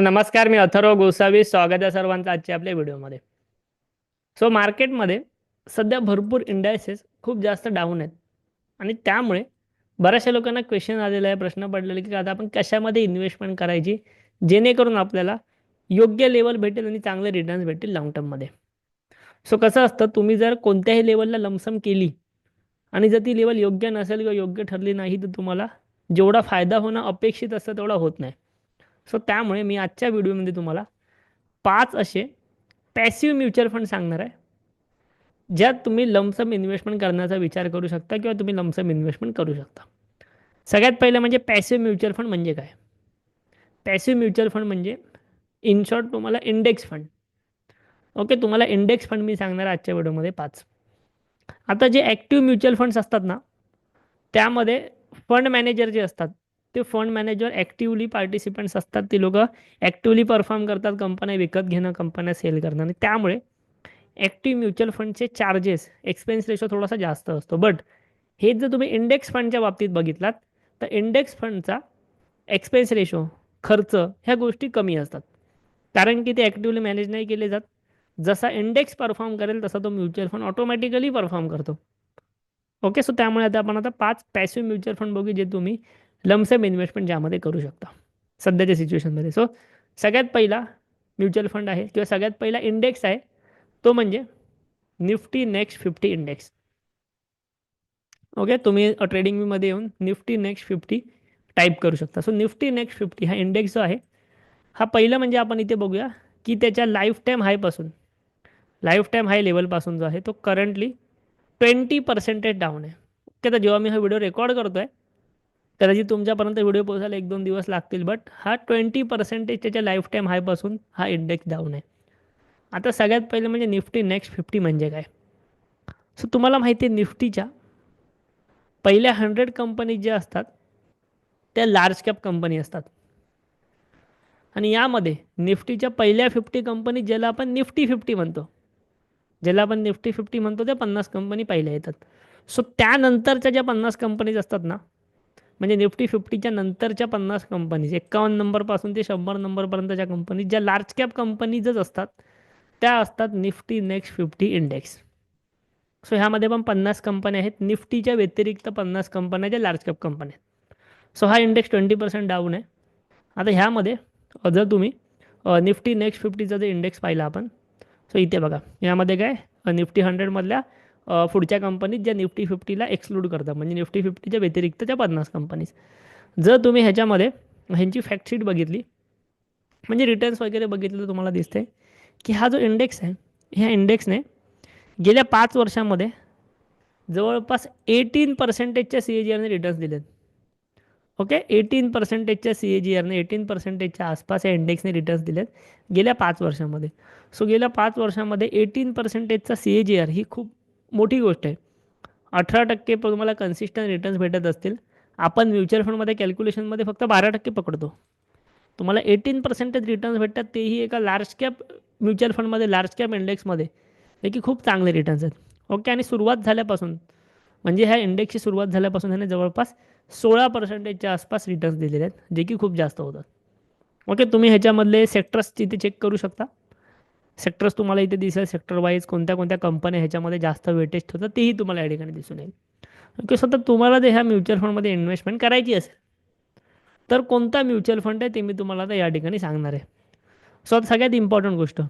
नमस्कार मी अथर्व गोसावी. स्वागत आहे सर्वांचं आजच्या आपल्या व्हिडिओमध्ये. सो मार्केटमध्ये सध्या भरपूर इंडायसेस खूप जास्त डाऊन आहेत. आणि त्यामुळे बऱ्याचशा लोकांना क्वेश्चन आलेला आहे प्रश्न पडलेला आहे की आता आपण कशामध्ये इन्व्हेस्टमेंट करायची जेणेकरून आपल्याला योग्य लेवल भेटेल आणि चांगले रिटर्न्स भेटेल लॉंग टर्ममध्ये सो कसं असतं तुम्ही जर कोणत्याही लेवलला लमसम केली आणि जर ती लेवल योग्य नसेल किंवा योग्य ठरली नाही तर तुम्हाला जेवढा फायदा होणं अपेक्षित असतं तेवढा होत नाही. सो त्यामुळे मी आजच्या व्हिडिओमध्ये तुम्हाला पाच असे पॅसिव्ह म्युच्युअल फंड सांगणार आहे. ज्यात तुम्ही लमसम इन्व्हेस्टमेंट करण्याचा विचार करू शकता किंवा तुम्ही लमसम इन्व्हेस्टमेंट करू शकता. सगळ्यात पहिलं म्हणजे पॅसिव्ह म्युच्युअल फंड म्हणजे काय? पॅसिव्ह म्युच्युअल फंड म्हणजे इन शॉर्ट तुम्हाला इंडेक्स फंड ओके तुम्हाला इंडेक्स फंड मी सांगणार आहे आजच्या व्हिडिओमध्ये पाच. आता जे ॲक्टिव्ह म्युच्युअल फंड्स असतात ना त्यामध्ये फंड मॅनेजर जे असतात ते फंड मॅनेजर ॲक्टिव्हली पार्टिसिपंट्स असतात. ती लोक ॲक्टिवली परफॉर्म करतात. कंपन्या विकत घेणं कंपन्या सेल करणं. आणि त्यामुळे ॲक्टिव्ह म्युच्युअल फंडचे चार्जेस एक्सपेन्स रेशो थोडासा जास्त असतो. बट हे जर तुम्ही इंडेक्स फंडच्या बाबतीत बघितलात तर इंडेक्स फंडचा एक्सपेन्स रेशो खर्च ह्या गोष्टी कमी असतात. कारण की ते ॲक्टिवली मॅनेज नाही केले जात. जसा इंडेक्स परफॉर्म करेल तसा तो म्युच्युअल फंड ऑटोमॅटिकली परफॉर्म करतो. ओके सो त्यामुळे आता आपण आता पाच पॅसिव्ह म्युच्युअल फंड बघू जे तुम्ही लमसम इन्व्हेस्टमेंट ज्यामध्ये करू शकता सध्याच्या सिच्युएशनमध्ये सो सगळ्यात पहिला म्युच्युअल फंड आहे किंवा सगळ्यात पहिला इंडेक्स आहे तो म्हणजे Nifty next fifty index okay तुम्ही ट्रेडिंगमध्ये येऊन निफ्टी नेक्स्ट फिफ्टी टाईप करू शकता. सो निफ्टी नेक्स्ट फिफ्टी हा इंडेक्स जो आहे हा पहिलं म्हणजे आपण इथे बघूया की त्याच्या लाईफ टाईम हायपासून लाईफ टाईम हाय लेवलपासून जो आहे तो करंटली ट्वेंटी पर्सेंटेज डाऊन आहे. ओके? तर जेव्हा मी हा व्हिडिओ रेकॉर्ड करतो आहे कदाचित तुमच्यापर्यंत व्हिडिओ पोहोचायला एक दोन दिवस लागतील बट हा ट्वेंटी पर्सेंटेज त्याच्या लाईफ टाईम हायपासून हा इंडेक्स डाऊन आहे. आता सगळ्यात पहिलं म्हणजे निफ्टी नेक्स्ट फिफ्टी म्हणजे काय? सो तुम्हाला माहिती आहे निफ्टीच्या पहिल्या हंड्रेड कंपनी ज्या असतात त्या लार्ज कॅप कंपनी असतात. आणि यामध्ये निफ्टीच्या पहिल्या फिफ्टी कंपनी ज्याला आपण निफ्टी फिफ्टी म्हणतो ज्याला आपण निफ्टी फिफ्टी म्हणतो त्या पन्नास कंपनी पहिल्या येतात. सो त्यानंतरच्या ज्या पन्नास कंपनीज असतात ना म्हणजे निफ्टी फिफ्टीच्या नंतरच्या पन्नास कंपनीज एक्कावन्न नंबरपासून ते शंभर नंबरपर्यंतच्या कंपनीज ज्या लार्ज कॅप कंपनीजच असतात त्या असतात Nifty next fifty index so ह्यामध्ये पण पन्नास कंपन्या आहेत. निफ्टीच्या व्यतिरिक्त पन्नास कंपन्या ज्या लार्ज कॅप कंपन्या आहेत. सो हा इंडेक्स ट्वेंटी पर्सेंट डाऊन आहे. आता ह्यामध्ये जर तुम्ही निफ्टी नेक्स्ट फिफ्टीचा जर इंडेक्स पाहिला आपण सो इथे बघा. यामध्ये काय? निफ्टी हंड्रेडमधल्या पुढच्या कंपनीत ज्या निफ्टी फिफ्टीला एक्सक्लूड करतात. म्हणजे निफ्टी फिफ्टीच्या व्यतिरिक्त व्यतिरिक्तच्या पन्नास कंपनीज जर तुम्ही ह्याच्यामध्ये ह्यांची फॅक्टशीट बघितली म्हणजे रिटर्न्स वगैरे बघितलं तर तुम्हाला दिसते की हा जो इंडेक्स आहे ह्या इंडेक्सने गेल्या पाच वर्षामध्ये जवळपास एटीन पर्सेंटेजच्या सी ए जी आरने रिटर्न्स दिलेत. ओके? एटीन पर्सेंटेजच्या सी ए जी आरने एटीन पर्सेंटेजच्या आसपास या इंडेक्सने रिटर्न्स दिलेत गेल्या पाच वर्षामध्ये. सो गेल्या पाच वर्षामध्ये एटीन पर्सेंटेजचा सी ए जी आर ही खूप मोठी गोष्ट आहे. अठरा टक्के तुम्हाला कन्सिस्टंट रिटर्न्स भेटत असतील. आपण म्युच्युअल फंडमध्ये कॅल्क्युलेशनमध्ये फक्त बारा टक्के पकडतो. तुम्हाला एटीन पर्सेंटेज रिटर्न्स भेटतात तेही एका लार्ज कॅप म्युच्युअल फंडमध्ये लार्ज कॅप इंडेक्समध्ये हे की खूप चांगले रिटर्न्स आहेत. ओके आणि सुरुवात झाल्यापासून म्हणजे ह्या इंडेक्सची सुरुवात झाल्यापासून ह्याने जवळपास सोळा पर्सेंटेजच्या आसपास रिटर्न्स दिलेले आहेत जे की खूप जास्त होतात. ओके तुम्ही ह्याच्यामधले सेक्टर्स तिथे चेक करू शकता. सेक्टर्स तुम्हाला इथे दिसेल. सेक्टर वाईज कोणत्या कोणत्या कंपन्या ह्याच्यामध्ये जास्त वेटेज ठेवतात तेही तुम्हाला या ठिकाणी दिसून येईल. ओके सो तर तुम्हाला जर ह्या म्युच्युअल फंडमध्ये इन्व्हेस्टमेंट करायची असेल तर कोणता म्युच्युअल फंड आहे ते मी तुम्हाला आता या ठिकाणी सांगणार आहे. सो आता सगळ्यात इम्पॉर्टंट गोष्ट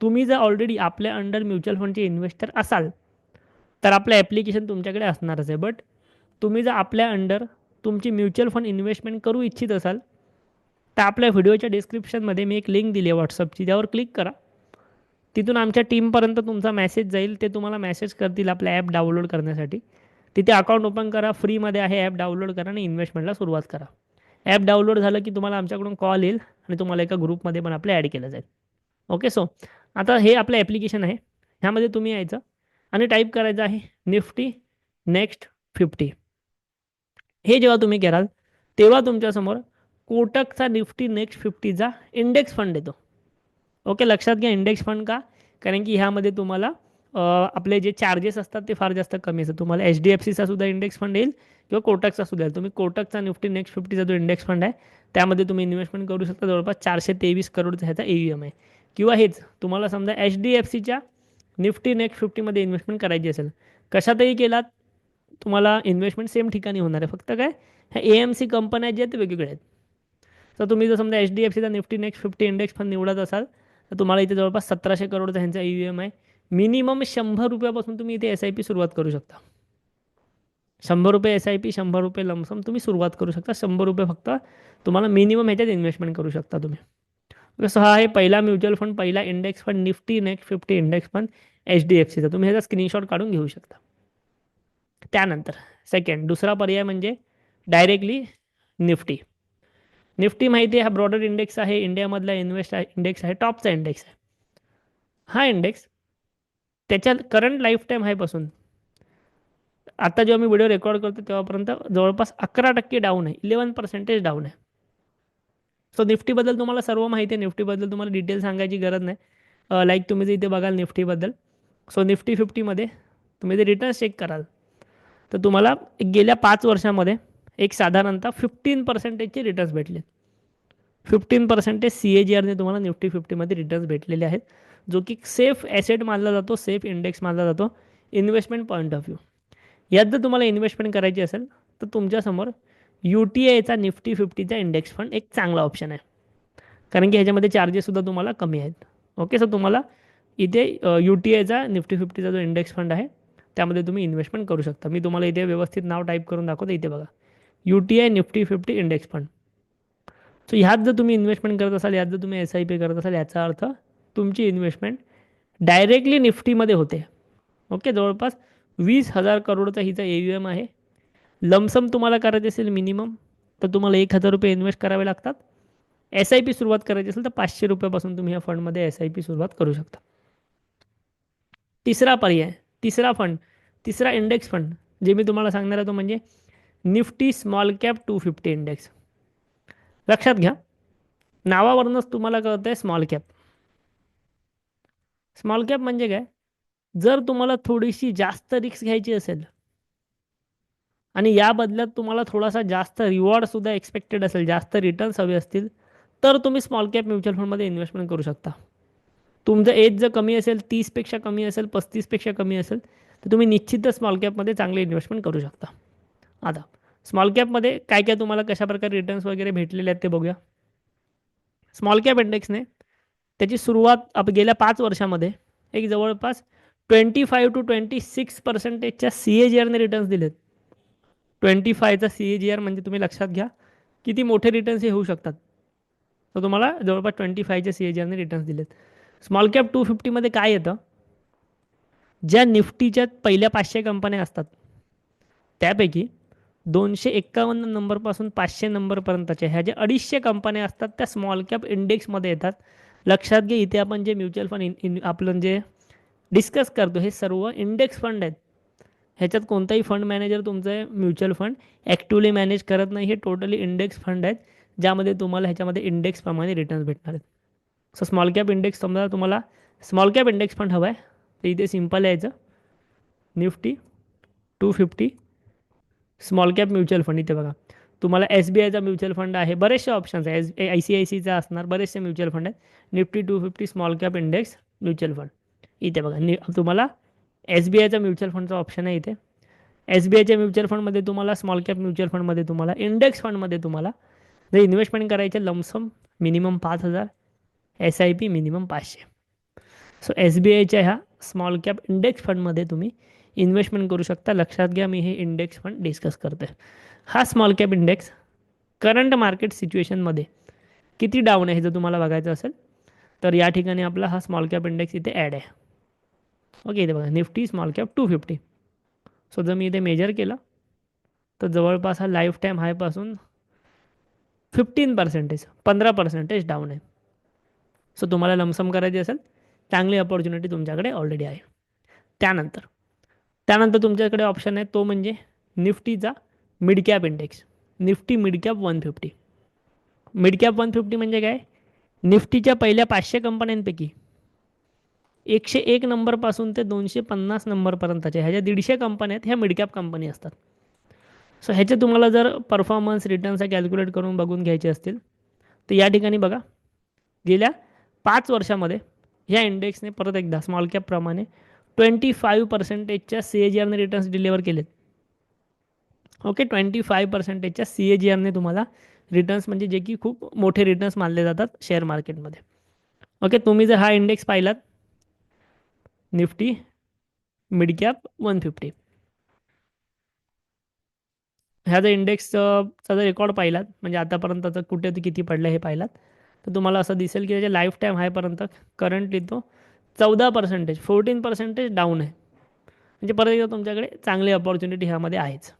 तुम्ही जर ऑलरेडी आपल्या अंडर म्युच्युअल फंडचे इन्व्हेस्टर असाल तर आपलं ॲप्लिकेशन तुमच्याकडे असणारच आहे. बट तुम्ही जर आपल्या अंडर तुमची म्युच्युअल फंड इन्व्हेस्टमेंट करू इच्छित असाल तर आपल्या व्हिडिओच्या डिस्क्रिप्शनमध्ये मी एक लिंक दिली आहे व्हॉट्सअपची त्यावर क्लिक करा. तिथून आमच्या टीमपर्यंत तुमचा मेसेज जाईल. ते तुम्हाला मेसेज करतील आपलं ॲप डाउनलोड करण्यासाठी. तिथे अकाउंट ओपन करा. फ्रीमध्ये आहे ॲप डाउनलोड करा आणि इन्व्हेस्टमेंटला सुरुवात करा. ॲप डाउनलोड झालं की तुम्हाला आमच्याकडून कॉल येईल आणि तुम्हाला एका ग्रुपमध्ये पण आपलं ॲड केलं जाईल. ओके सो आता हे आपलं ॲप्लिकेशन आहे. ह्यामध्ये तुम्ही यायचं आणि टाईप करायचं आहे निफ्टी नेक्स्ट फिफ्टी हे जेव्हा तुम्ही कराल तेव्हा तुमच्यासमोर कोटकचा निफ्टी नेक्स्ट फिफ्टीचा इंडेक्स फंड येतो. ओके लक्षात घ्या इंडेक्स फंड का? कारण की ह्यामध्ये तुम्हाला आपले जे चार्जेस असतात ते फार जास्त कमी असतात. तुम्हाला एच डी एफ सीचा सुद्धा इंडेक्स फंड येईल किंवा कोटकचा सुद्धा येईल. तुम्ही कोटकचा निफ्टी नेक्स्ट फिफ्टीचा जो इंडेक्स फंड आहे त्यामध्ये तुम्ही इन्व्हेस्टमेंट करू शकता. जवळपास चारशे तेवीस करोडचा ह्याचा ए एम आहे. किंवा हेच तुम्हाला समजा एच डी एफ सीच्या निफ्टी नेक्स्ट फिफ्टीमध्ये इन्व्हेस्टमेंट करायची असेल कशातही केलात तुम्हाला इन्व्हेस्टमेंट सेम ठिकाणी होणार आहे. फक्त काय ह्या ए एम सी कंपन्या ज्या आहेत ते वेगवेगळ्या आहेत. तर तुम्ही जर समजा एच डी एफ सीचा Nifty next fifty index fund निवडत असाल तर तुम्हाला इथे जवळपास सतराशे करोडचा ह्यांचा ई एम आहे. मिनिमम शंभर रुपयापासून तुम्ही इथे एस आय पी सुरुवात करू शकता. शंभर रुपये एस आय पी शंभर रुपये लमसम तुम्ही सुरुवात करू शकता. शंभर रुपये फक्त तुम्हाला मिनिमम ह्याच्यात इन्व्हेस्टमेंट करू शकता तुम्ही. कसं हा आहे पहिला म्युच्युअल फंड पहिला index fund Nifty next fifty index fund H D F सीचा तुम्ही ह्याचा स्क्रीनशॉट काढून घेऊ शकता. त्यानंतर सेकंड दुसरा पर्याय म्हणजे डायरेक्टली निफ्टी निफ्टी माहिती आहे हा ब्रॉडर इंडेक्स आहे इंडियामधला इन्व्हेस्ट इंडेक्स आहे टॉपचा इंडेक्स आहे. हा इंडेक्स त्याच्या करंट लाईफ टाईम हायपासून आता जेव्हा मी व्हिडिओ रेकॉर्ड करतो तेव्हापर्यंत जवळपास अकरा टक्के डाऊन आहे इलेवन पर्सेंटेज डाऊन आहे. सो निफ्टीबद्दल तुम्हाला सर्व माहिती आहे निफ्टीबद्दल तुम्हाला डिटेल सांगायची गरज नाही. लाईक तुम्ही जे इथे बघाल निफ्टीबद्दल. सो निफ्टी फिफ्टीमध्ये तुम्ही जे रिटर्न्स चेक कराल. तर तुम्हाला गेल्या पाच वर्षामध्ये एक साधारणतः फिफ्टीन पर्सेंटेजचे रिटर्न्स भेटले. Fifteen percentage C A G आरने तुम्हाला निफ्टी फिफ्टीमध्ये रिटर्न्स भेटलेले आहेत. जो की सेफ ॲसेट मानला जातो सेफ इंडेक्स मानला जातो इन्व्हेस्टमेंट पॉईंट ऑफ व्ह्यू यात जर तुम्हाला इन्व्हेस्टमेंट करायची असेल तर तुमच्यासमोर यू टी आयचा निफ्टी फिफ्टीचा इंडेक्स फंड एक चांगला ऑप्शन आहे. कारण की ह्याच्यामध्ये चार्जेससुद्धा तुम्हाला कमी आहेत. ओके सर तुम्हाला इथे यू टी आयचा निफ्टी फिफ्टीचा जो इंडेक्स फंड आहे त्यामध्ये तुम्ही इन्व्हेस्टमेंट करू शकता. मी तुम्हाला इथे व्यवस्थित नाव टाईप करून दाखवतो इथे बघा. U T I Nifty fifty index fund so ह्यात जर तुम्ही इन्व्हेस्टमेंट करत असाल यात जर तुम्ही एस आय पी करत असाल याचा अर्थ तुमची इन्व्हेस्टमेंट डायरेक्टली निफ्टीमध्ये होते. ओके जवळपास वीस हजार करोडचा हिचा ए यू एम आहे. लमसम तुम्हाला करायचे असेल मिनिमम तर तुम्हाला एक हजार रुपये इन्व्हेस्ट करावे लागतात. एस आय पी सुरुवात करायची असेल तर पाचशे रुपयापासून तुम्ही या फंडमध्ये एस आय पी सुरुवात करू शकता. तिसरा पर्याय तिसरा फंड तिसरा इंडेक्स फंड जे मी तुम्हाला सांगणार आहे तो म्हणजे Nifty small cap two fifty index. लक्षात घ्या. नावावरूनच तुम्हाला कळतंय आहे स्मॉल कॅप. स्मॉल कॅप म्हणजे काय? जर तुम्हाला थोडीशी जास्त रिक्स घ्यायची असेल आणि या बदल्यात तुम्हाला थोडासा जास्त रिवॉर्डसुद्धा एक्सपेक्टेड असेल जास्त रिटर्न्स हवे असतील तर तुम्ही स्मॉल कॅप म्युच्युअल फंडमध्ये इन्व्हेस्टमेंट करू शकता. तुमचं एज जर कमी असेल तीसपेक्षा कमी असेल पस्तीसपेक्षा कमी असेल तर तुम्ही निश्चितच स्मॉल कॅपमध्ये चांगले इन्व्हेस्टमेंट करू शकता. आता स्मॉल कॅपमध्ये काय काय तुम्हाला कशाप्रकारे रिटर्न्स वगैरे भेटलेले आहेत ते बघूया. स्मॉल कॅप इंडेक्सने त्याची सुरुवात आप गेल्या पाच वर्षामध्ये एक जवळपास twenty five to twenty six पर्सेंटेजच्या C A G आरने रिटर्न्स दिलेत. ट्वेंटी फायचा सी ए जी आर म्हणजे तुम्ही लक्षात घ्या किती मोठे रिटर्न्स हे होऊ शकतात. तर तुम्हाला जवळपास ट्वेंटी फायच्या सी ए जी आरने रिटर्न्स दिलेत. स्मॉल कॅप टू फिफ्टीमध्ये काय येतं? ज्या निफ्टीच्या पहिल्या पाचशे कंपन्या असतात त्यापैकी दोनशे एक्कावन्न नंबरपासून पाचशे नंबरपर्यंतच्या ह्या ज्या अडीचशे कंपन्या असतात त्या स्मॉल कॅप इंडेक्समध्ये येतात. लक्षात घे इथे आपण जे म्युच्युअल फंड इन इन आपलं जे डिस्कस करतो हे सर्व इंडेक्स फंड आहेत. ह्याच्यात कोणताही फंड मॅनेजर तुमचं म्युच्युअल फंड ॲक्टिवली मॅनेज करत नाही हे टोटली इंडेक्स फंड आहेत ज्यामध्ये तुम्हाला ह्याच्यामध्ये इंडेक्सप्रमाणे रिटर्न्स भेटणार आहेत. सो स्मॉल कॅप इंडेक्स समजा तुम्हाला स्मॉल कॅप इंडेक्स फंड हवं आहे. तर इथे सिंपल यायचं Nifty two fifty small cap mutual fund इथे बघा. तुम्हाला एस बी आयचा म्युच्युअल फंड आहे बरेचसे ऑप्शन्स आहे एस आय सी आय सीचा असणार बरेचसे म्युच्युअल फंड आहेत. Nifty two fifty small cap index mutual fund इथे बघा नि तुम्हाला एस बी आयचा म्युच्युअल फंडचा ऑप्शन आहे इथे. एस बी आयच्या म्युच्युअल फंडमध्ये तुम्हाला स्मॉल कॅप म्युच्युअल फंडमध्ये तुम्हाला इंडेक्स फंडमध्ये तुम्हाला जर इन्व्हेस्टमेंट करायचे लमसम मिनिमम पाच हजार एस आय पी मिनिमम पाचशे. सो एस बी आयच्या ह्या स्मॉल कॅप इंडेक्स फंडमध्ये तुम्ही इन्व्हेस्टमेंट करू शकता. लक्षात घ्या मी हे इंडेक्स फंड डिस्कस करते हा small cap index current market सिच्युएशनमध्ये किती डाऊन आहे जर तुम्हाला बघायचं असेल तर या ठिकाणी आपला हा स्मॉल कॅप इंडेक्स इथे ॲड आहे. ओके इथे बघा Nifty small cap two fifty so जर मी इथे मेजर केलं तर जवळपास हा लाईफ टाईम हायपासून फिफ्टीन पर्सेंटेज पंधरा पर्सेंटेज डाऊन आहे. सो तुम्हाला लमसम करायची असेल चांगली अपॉर्च्युनिटी तुमच्याकडे ऑलरेडी आहे. त्यानंतर त्यानंतर तुमच्याकडे ऑप्शन आहे तो म्हणजे निफ्टीचा mid cap index Nifty mid cap one fifty mid cap one fifty म्हणजे काय? निफ्टीच्या पहिल्या पाचशे कंपन्यांपैकी एकशे एक नंबरपासून ते दोनशे पन्नास नंबरपर्यंतच्या ह्या ज्या दीडशे कंपन्या आहेत ह्या मिडकॅप कंपनी असतात. सो ह्याचे तुम्हाला जर परफॉर्मन्स रिटर्न्स कॅल्क्युलेट करून बघून घ्यायचे असतील तर या ठिकाणी बघा. गेल्या पाच वर्षामध्ये ह्या इंडेक्सने परत एकदा स्मॉल कॅपप्रमाणे ट्वेंटी फाईव्ह पर्सेंटेजच्या सी ए जी आरने रिटर्न्स डिलिव्हर केलेत. ओके ट्वेंटी फाईव्ह पर्सेंटेजच्या सी ए जी आरने तुम्हाला रिटर्न्स म्हणजे जे की खूप मोठे रिटर्न्स मानले जातात शेअर मार्केटमध्ये ओके तुम्ही जर हा इंडेक्स पाहिलात Nifty mid cap one fifty ह्या जर इंडेक्सचा जर रेकॉर्ड पाहिलात म्हणजे आतापर्यंतचं कुठे किती पडलं हे पाहिलात तर तुम्हाला असं दिसेल की त्याच्या लाईफ टाईम हायपर्यंत करंटली तो चौदा पर्सेंटेज फोर्टीन पर्सेंटेज डाऊन आहे. म्हणजे परत एकदा तुमच्याकडे चांगली अपॉर्च्युनिटी ह्यामध्ये आहेच.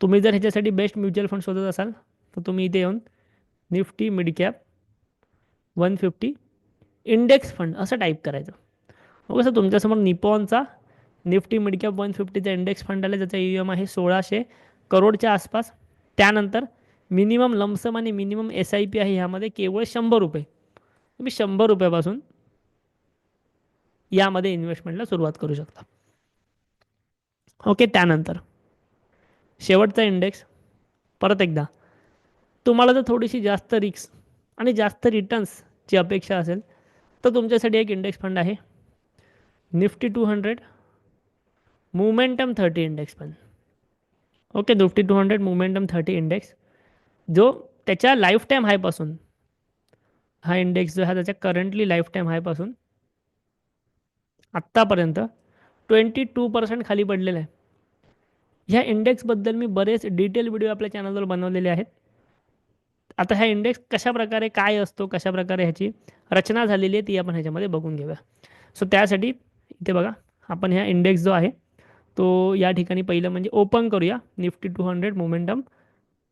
तुम्ही जर ह्याच्यासाठी बेस्ट म्युच्युअल फंड शोधत असाल तर तुम्ही इथे येऊन Nifty mid cap one fifty index fund असं टाईप करायचं. ओके सर तुमच्यासमोर निपॉनचा निफ्टी मिड कॅप वन फिफ्टीचा इंडेक्स फंड आला ज्याचा ई एम आहे सोळाशे करोडच्या आसपास. त्यानंतर मिनिमम लमसम आणि मिनिमम एस आय पी आहे ह्यामध्ये केवळ शंभर रुपये. तुम्ही शंभर रुपयापासून यामध्ये इन्व्हेस्टमेंटला सुरुवात करू शकता. ओके त्यानंतर. शेवटचा इंडेक्स परत एकदा. तुम्हाला जर थोडीशी जास्त रिक्स आणि जास्त रिटर्न्सची अपेक्षा असेल तर तुमच्यासाठी एक इंडेक्स फंड आहे. Nifty two hundred momentum thirty index fund okay Nifty two hundred momentum thirty index जो त्याच्या लाईफ टाईम हायपासून हा इंडेक्स जो हा त्याच्या करंटली लाईफ टाईम हायपासून आत्तापर्यंत ट्वेंटी टू पर्सेंट खाली पडलेलं आहे. ह्या इंडेक्सबद्दल मी बरेच डिटेल व्हिडिओ आपल्या चॅनलवर बनवलेले आहेत. आता ह्या इंडेक्स कशाप्रकारे काय असतो कशाप्रकारे ह्याची रचना झालेली आहे ती आपण ह्याच्यामध्ये बघून घेऊया. सो त्यासाठी इथे बघा आपण ह्या इंडेक्स जो आहे तो या ठिकाणी पहिलं म्हणजे ओपन करूया. निफ्टी टू हंड्रेड मोमेंटम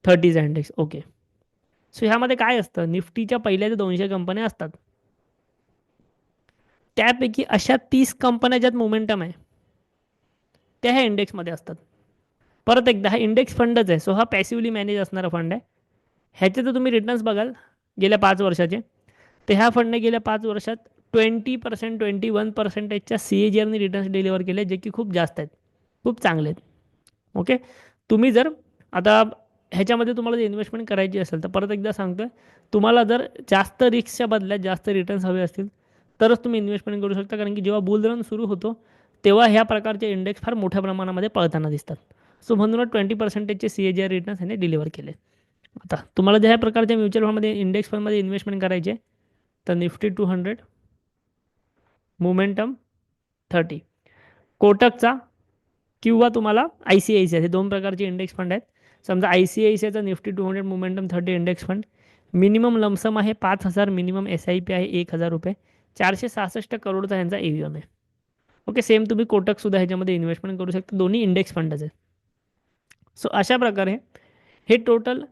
थर्टीचा इंडेक्स ओके सो ह्यामध्ये काय असतं? निफ्टीच्या पहिल्या जे दोनशे कंपन्या असतात. त्यापैकी अशा तीस कंपन्या ज्यात मोमेंटम आहे त्या ह्या इंडेक्समध्ये असतात. परत एकदा हा इंडेक्स फंडच आहे. सो हा पॅसिवली मॅनेज असणारा फंड आहे. ह्याचे जर तुम्ही रिटर्न्स बघाल गेल्या पाच वर्षाचे. तर ह्या फंडने गेल्या पाच वर्षात ट्वेंटी पर्सेंट ट्वेंटी वन पर्सेंटेजच्या सी ए जी आरने रिटर्न्स डिलिव्हर केले जे की खूप जास्त आहेत. खूप चांगले आहेत. ओके तुम्ही जर आता ह्याच्यामध्ये तुम्हाला जर इन्व्हेस्टमेंट करायची असेल तर परत एकदा सांगतो आहे तुम्हाला जर जास्त रिक्सच्या बदल्यात जास्त रिटर्न्स हवे असतील तरच तुम्ही इन्व्हेस्टमेंट करू शकता. कारण की जेव्हा बुल रन सुरू होतो तेव्हा ह्या प्रकारचे इंडेक्स फार मोठ्या प्रमाणामध्ये पळताना दिसतात. सो म्हणूनच twenty पर्सेंटेजचे C A G R returns ह्याने डिलिव्हर केले आता तुम्हाला ज्या ह्या प्रकारच्या म्युच्युअल फंडमध्ये इंडेक्स फंडमध्ये इन्व्हेस्टमेंट करायचे तर Nifty two hundred momentum thirty कोटकचा किंवा तुम्हाला I C I C I हे दोन प्रकारचे इंडेक्स फंड आहेत. समजा आय सी आय सी आयचा Nifty two hundred momentum thirty index fund minimum lump sum आहे पाच हजार मिनिमम एस आय पी आहे एक हजार रुपये. चारशे सहासष्ट करोडचा यांचा ए एम आहे. ओके सेम तुम्ही कोटकसुद्धा ह्याच्यामध्ये इन्व्हेस्टमेंट करू शकता. दोन्ही इंडेक्स फंडच आहेत. सो अशा प्रकारे हे टोटल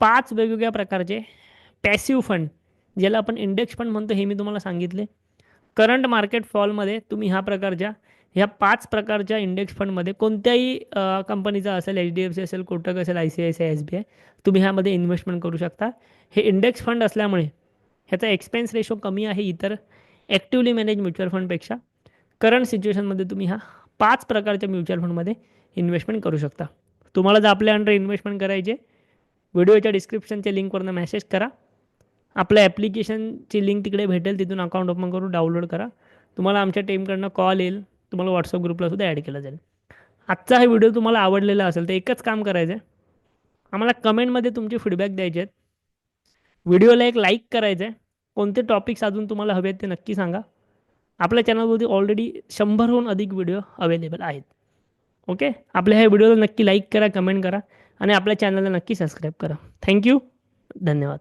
पाच वेगवेगळ्या प्रकारचे पॅसिव्ह फंड ज्याला आपण इंडेक्स फंड म्हणतो हे मी तुम्हाला सांगितले. करंट मार्केट फॉलमध्ये तुम्ही ह्या प्रकारच्या ह्या पाच प्रकारच्या इंडेक्स फंडमध्ये कोणत्याही कंपनीचा असेल एच डी एफ सी असेल कोटक असेल I C I C I S B I तुम्ही ह्यामध्ये इन्व्हेस्टमेंट करू शकता. हे इंडेक्स फंड असल्यामुळे ह्याचा एक्सपेन्स रेशो कमी आहे इतर ॲक्टिवली मॅनेज म्युच्युअल फंडपेक्षा करंट सिच्युएशनमध्ये तुम्ही ह्या पाच प्रकारच्या म्युच्युअल फंडमध्ये इन्व्हेस्टमेंट करू शकता. तुम्हाला जर आपल्या अंडर इन्व्हेस्टमेंट करायचे व्हिडिओच्या डिस्क्रिप्शनच्या लिंकवरनं मेसेज करा. आपल्या ॲप्लिकेशनची लिंक तिकडे भेटेल तिथून अकाउंट ओपन करून डाउनलोड करा. तुम्हाला आमच्या टीमकडनं कॉल येईल तुम्हाला व्हॉट्सअप ग्रुपला सुद्धा ॲड केला जाईल. आजचा हा व्हिडिओ तुम्हाला आवडलेला असेल तर एकच काम करायचं आहे आम्हाला कमेंटमध्ये तुमचे फीडबॅक द्यायचे आहेत व्हिडिओला एक लाईक करायचं आहे कोणते टॉपिक्स अजून तुम्हाला हवे आहेत ते नक्की सांगा. आपल्या चॅनलवरती ऑलरेडी शंभरहून अधिक व्हिडिओ अवेलेबल आहेत. ओके आपल्या ह्या व्हिडिओला नक्की लाईक करा कमेंट करा आणि आपल्या चॅनलला नक्की सबस्क्राईब करा. थँक्यू धन्यवाद.